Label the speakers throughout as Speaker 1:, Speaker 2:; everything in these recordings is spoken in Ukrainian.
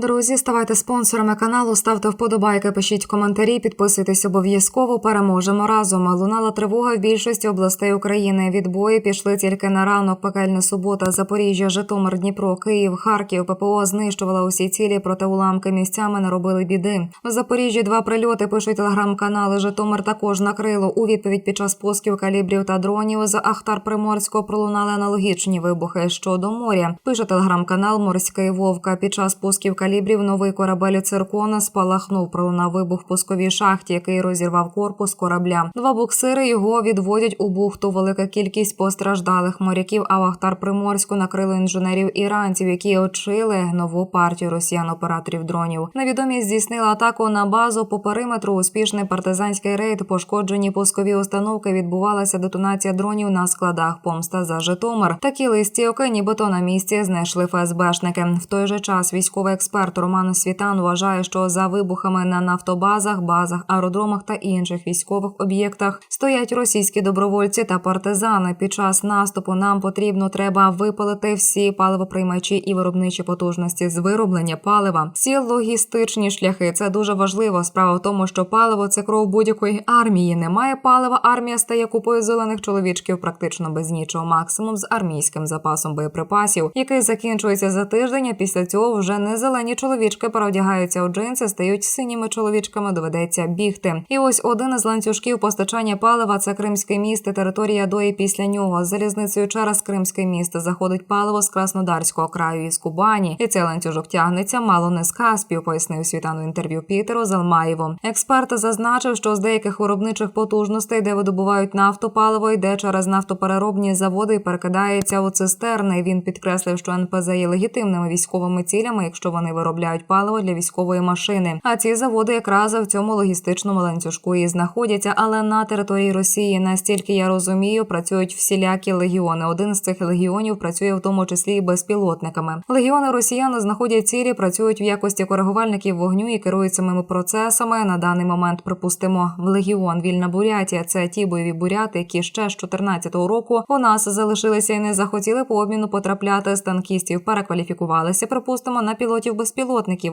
Speaker 1: Друзі, ставайте спонсорами каналу, ставте вподобайки, пишіть коментарі, підписуйтесь обов'язково. Переможемо разом. Лунала тривога в більшості областей України. Відбої пішли тільки на ранок. Пекельна субота, Запоріжжя, Житомир, Дніпро, Київ, Харків. ППО знищувала усі цілі, проте уламки місцями наробили біди. В Запоріжжі два прильоти пишуть телеграм-канали. Житомир також накрило. У відповідь під час пусків калібрів та дронів з Ахтар Приморського пролунали аналогічні вибухи щодо моря. Пише телеграм-канал Морський Вовка. Під час пусків калібрів новий корабель циркона спалахнув. Пролунав вибух пусковій шахті, який розірвав корпус корабля. Два буксири його відводять у бухту. Велика кількість постраждалих моряків. А в Приморську накрило інженерів іранців, які очили нову партію росіян-операторів дронів. Невідомі здійснили атаку на базу по периметру. Успішний партизанський рейд. Пошкоджені пускові установки. Відбувалася детонація дронів на складах. Помста за Житомир. Такі листівки, нібито на місці знайшли ФСБшники. В той же час військовий експерт Роман Світан вважає, що за вибухами на нафтобазах, базах, аеродромах та інших військових об'єктах стоять російські добровольці та партизани. Під час наступу нам потрібно треба випалити всі паливоприймачі і виробничі потужності з вироблення палива. Всі логістичні шляхи це дуже важливо. Справа в тому, що паливо це кров будь-якої армії. Немає палива. Армія стає купою зелених чоловічків практично без нічого, максимум з армійським запасом боєприпасів, який закінчується за тиждень. Після цього вже не зелені чоловічки переодягаються у джинси, стають синіми чоловічками. Доведеться бігти. І ось один із ланцюжків постачання палива це Кримське місто, територія до і після нього. З залізницею через Кримське місто заходить паливо з Краснодарського краю і з Кубані. І цей ланцюжок тягнеться мало не з Каспію, пояснив світану інтерв'ю Пітеру Залмаєву. Експерт зазначив, що з деяких виробничих потужностей, де видобувають нафту, паливо йде через нафтопереробні заводи і перекидається у цистерни. Він підкреслив, що НПЗ є легітимними військовими цілями, якщо вони виробляють паливо для військової машини. А ці заводи якраз в цьому логістичному ланцюжку і знаходяться. Але на території Росії, настільки я розумію, працюють всілякі легіони. Один з цих легіонів працює в тому числі і безпілотниками. Легіони росіяни знаходять цілі, працюють в якості коригувальників вогню і керують самими процесами. На даний момент припустимо в легіон Вільна Бурятія. Це ті бойові буряти, які ще з 14-го року у нас залишилися і не захотіли по обміну потрапляти з танкістів. Перекваліфікувалися, припустимо, на пілотів безпілотників.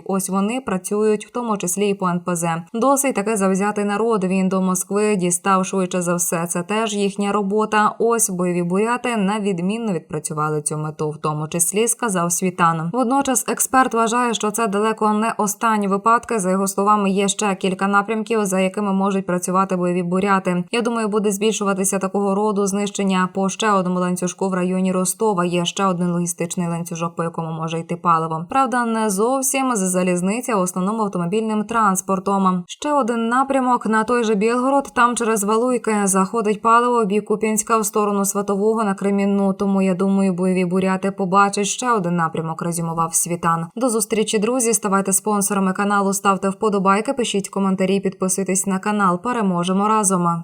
Speaker 1: Ось вони працюють в тому числі і по НПЗ. Досить таки завзятий народ. Він до Москви дістав швидше за все. Це теж їхня робота. Ось бойові буряти на відмінно відпрацювали цю мету, в тому числі сказав Світан. Водночас експерт вважає, що це далеко не останні випадки. За його словами, є ще кілька напрямків, за якими можуть працювати бойові буряти. Я думаю, буде збільшуватися такого роду знищення по ще одному ланцюжку в районі Ростова. Є ще один логістичний ланцюжок, по якому може йти паливо. Правда, не зовсім з залізниці, основному автомобільним транспортом. Ще один напрямок на той же Білгород. Там через Валуйки заходить паливо бік Куп'янська в сторону Сватового на Кремінну. Тому я думаю, бойові буряти побачать ще один напрямок. Резюмував світан. До зустрічі, друзі. Ставайте спонсорами каналу, ставте вподобайки, пишіть коментарі, підписуйтесь на канал. Переможемо разом.